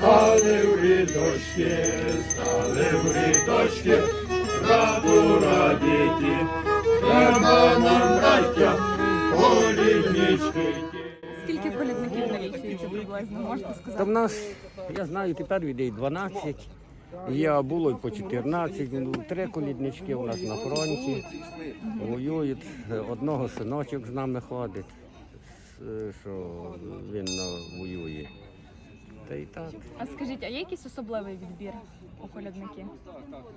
Стали в рідочки, стали в рідочки, раду радіті, треба нам, браття, коліднички. Скільки колідників налічується приблизно, можете сказати? в нас, я знаю, тепер людей 12. Я було по 14, ну, три коліднички у нас на фронті. Воюють. Одного синочок з нами ходить, що він на- воює. Та й так. А скажіть, а є якийсь особливий відбір у колядників?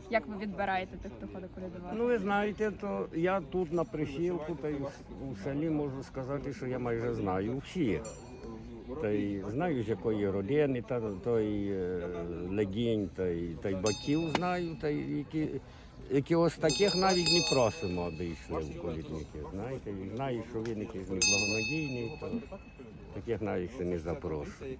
Як ви відбираєте тих, хто ходить колядувати? Ну, ви знаєте, то я тут на присілку, та й у селі можу сказати, що я майже знаю всіх. Та й знаю, з якої родини, та той е, легінь, та й, та й батьків знаю, та й які, якихось таких навіть не просимо, аби йшли в колідники. Знаєте, знаю, що він якийсь неблагонадійний, то таких навіть ще не запрошую.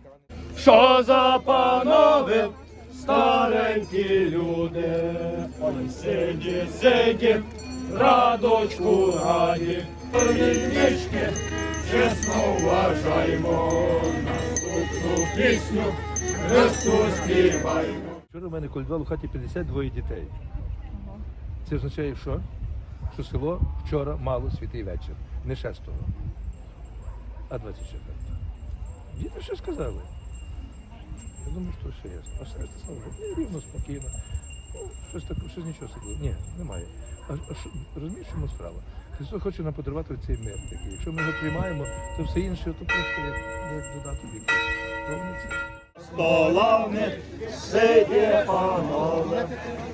Що за панове, старенькі люди, ой, сиді, сиді, радочку раді, коліднички, чесно вважаймо, наступну пісню Христу співаймо. Вчора в мене колядувало в хаті 52 дітей. Це означає, що? Що село вчора мало святий вечір. Не 6 а 24 Діти що сказали? Я думаю, що ще ясно. А все слава Богу. Ну, рівно, спокійно. Ну, щось таке, щось нічого особливого. Ні, немає. А, а що, розумієш, чому справа? Христос хоче нам подарувати цей мир такий. Якщо ми його приймаємо, то все інше то просто як, як додаток якийсь. Столами сиді панове,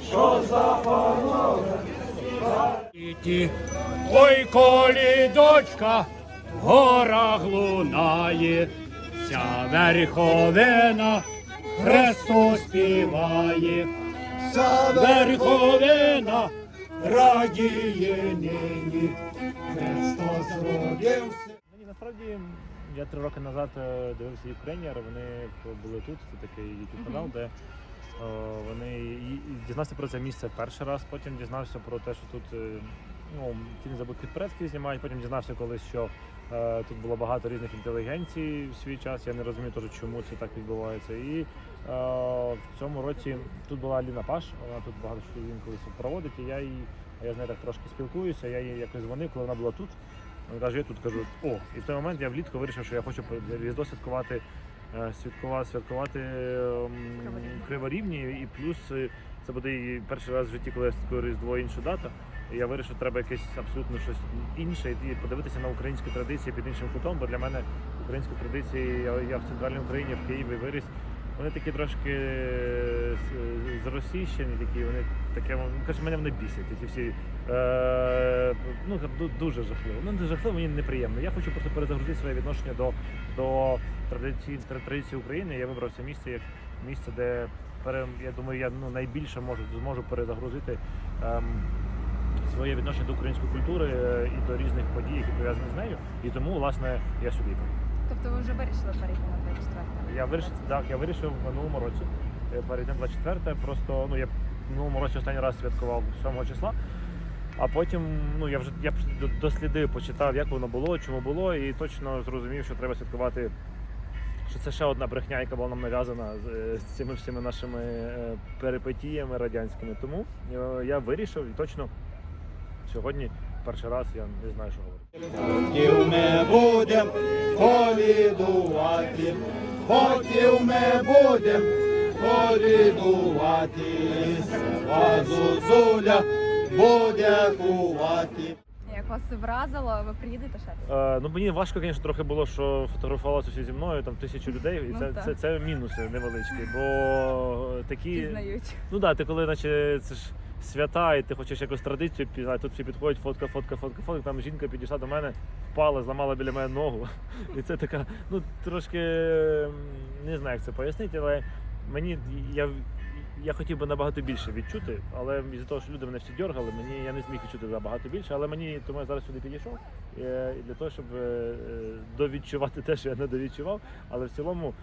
що за панове? Ой, колі дочка, в горах лунає, вся верховина Христу співає, верховина радіє нині, Христос родився. Мені насправді я три роки назад е, дивився Юкренір, вони були тут, це такий YouTube канал, де е, вони і- і дізнався про це місце перший раз, потім дізнався про те, що тут е, ну, ті незабутні предки знімають, потім дізнався колись, що е, тут було багато різних інтелігенцій в свій час. Я не розумію теж, чому це так відбувається. І е, в цьому році тут була Аліна Паш, вона тут багато що інколи проводить, і я її, я з нею так трошки спілкуюся, я їй якось дзвонив, коли вона була тут. Вона каже, я тут кажу, о, і в той момент я влітку вирішив, що я хочу Різдво святкувати, е, святкувати, святкувати ем, в Криворівні, і плюс е, це буде і перший раз в житті, коли я святкую Різдво інша дата. І я вирішив, що треба якесь абсолютно щось інше і подивитися на українські традиції під іншим кутом, бо для мене українські традиції, я, я в центральній Україні, в Києві виріс. Вони такі трошки е, зросійщені, такі вони таке, ну, каже, мене вони бісять. Ці всі е, ну дуже жахливо. Ну не жахливо, мені неприємно. Я хочу просто перезагрузити своє відношення до, до традицій тр- традицій України. Я вибрав це місце як місце, де я думаю, я ну найбільше можу зможу перезагрузити. Ем, Своє відношення до української культури е, і до різних подій, які пов'язані з нею, і тому власне я сюди. Тобто ви вже вирішили перейти на 24 Я вирішив так, я вирішив в минулому році е, перейти на 24 Просто ну я в минулому році останній раз святкував 7 числа. А потім ну я вже я дослідив, почитав, як воно було, чому було, і точно зрозумів, що треба святкувати. Що це ще одна брехня, яка була нам нав'язана з, е, цими всіми нашими перипетіями радянськими. Тому я вирішив і точно сьогодні перший раз я не знаю, що говорити. Хотів ми будем колідувати, хотів ми будем колідувати, села зозуля буде кувати. Як вас вразило, ви приїдете ще? Е, ну мені важко, звісно, трохи було, що фотографувалося всі зі мною, там тисячу людей, і Ну, це, так. це, це мінуси невеличкі, бо такі. Пізнають. Ну так, ти коли наче це ж свята, і ти хочеш якусь традицію пізнати, тут всі підходять, фотка, фотка, фотка, фотка. Там жінка підійшла до мене, впала, зламала біля мене ногу. І це така, ну трошки не знаю, як це пояснити, але мені я. Я хотів би набагато більше відчути, але із-за того, що люди мене всі дергали, мені я не зміг відчути набагато більше, але мені тому я зараз сюди підійшов е, для того, щоб е, е, довідчувати те, що я не довідчував. Але в цілому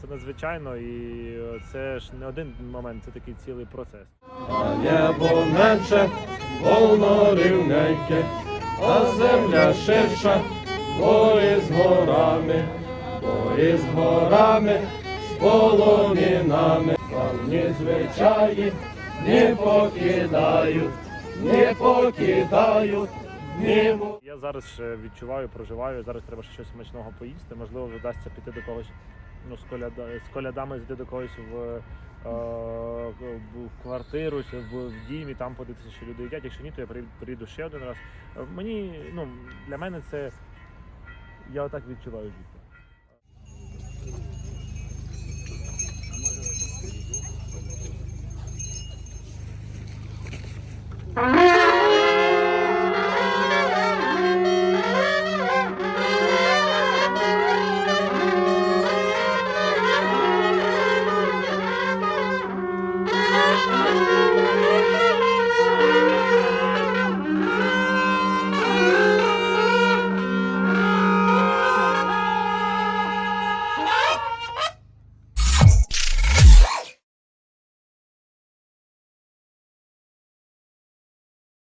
це надзвичайно і це ж не один момент, це такий цілий процес. А небо менше, волно рівненьке, а земля ширша, бої з горами, бої з горами, з полонинами. Славні звичаї не покидають, не покидають, не му- Я зараз відчуваю, проживаю. Зараз треба щось смачного поїсти. Можливо, вдасться піти до когось ну, з, коляда, з колядами зайти до когось в, е, в квартиру в, в дім і там подивитися, що люди їдять. Якщо ні, то я приїду, ще один раз. Мені, ну, для мене це я отак відчуваю життя.